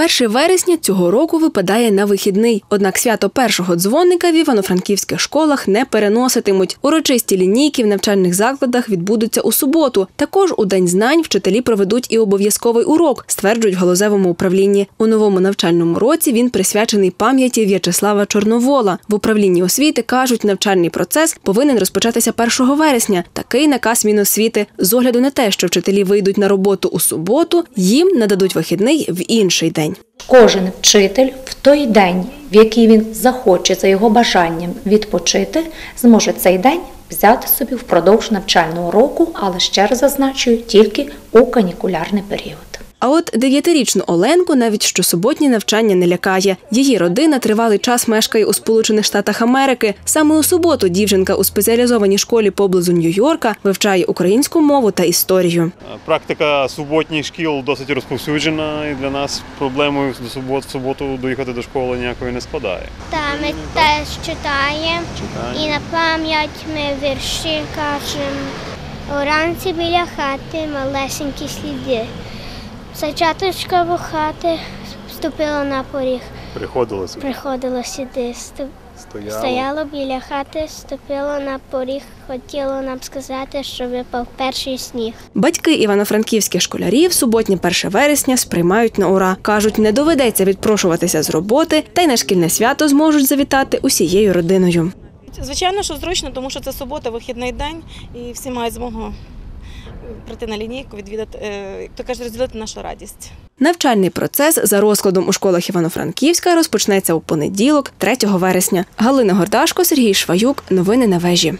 1 вересня цього року випадає на вихідний. Однак свято першого дзвоника в івано-франківських школах не переноситимуть. Урочисті лінійки в навчальних закладах відбудуться у суботу. Також у день знань вчителі проведуть і обов'язковий урок, стверджують в галузевому управлінні. У новому навчальному році він присвячений пам'яті В'ячеслава Чорновола. В управлінні освіти кажуть, навчальний процес повинен розпочатися 1 вересня. Такий наказ Міносвіти. З огляду на те, що вчителі вийдуть на роботу у суботу, їм нададуть вихідний в інший день. Кожен вчитель в той день, в який він захоче за його бажанням відпочити, зможе цей день взяти собі впродовж навчального року, але ще раз зазначую, тільки у канікулярний період. А от дев'ятирічну Оленку навіть щосуботні навчання не лякає. Її родина тривалий час мешкає у Сполучених Штатах Америки. Саме у суботу дівчинка у спеціалізованій школі поблизу Нью-Йорка вивчає українську мову та історію. Практика суботніх шкіл досить розповсюджена, і для нас проблемою до субот, в суботу доїхати до школи ніякої не складає. Та ми теж читаємо і на пам'ять ми вірші кажемо. Уранці біля хати малесенькі сліди. Зайчаточка в хати вступила на поріг, Приходило сюди. приходила сюди, Стояло. стояло біля хати, ступило на поріг, хотіло нам сказати, що випав перший сніг. Батьки івано-франківських школярів суботнє 1 вересня сприймають на ура. кажуть, не доведеться відпрошуватися з роботи, та й на шкільне свято зможуть завітати усією родиною. Звичайно, що зручно, тому що це субота, вихідний день, і всі мають змогу прийти на лінійку, відвідати, е, як то кажуть, розділити нашу радість. Навчальний процес за розкладом у школах Івано-Франківська розпочнеться у понеділок, 3 вересня. Галина Гордашко, Сергій Шваюк. Новини на вежі.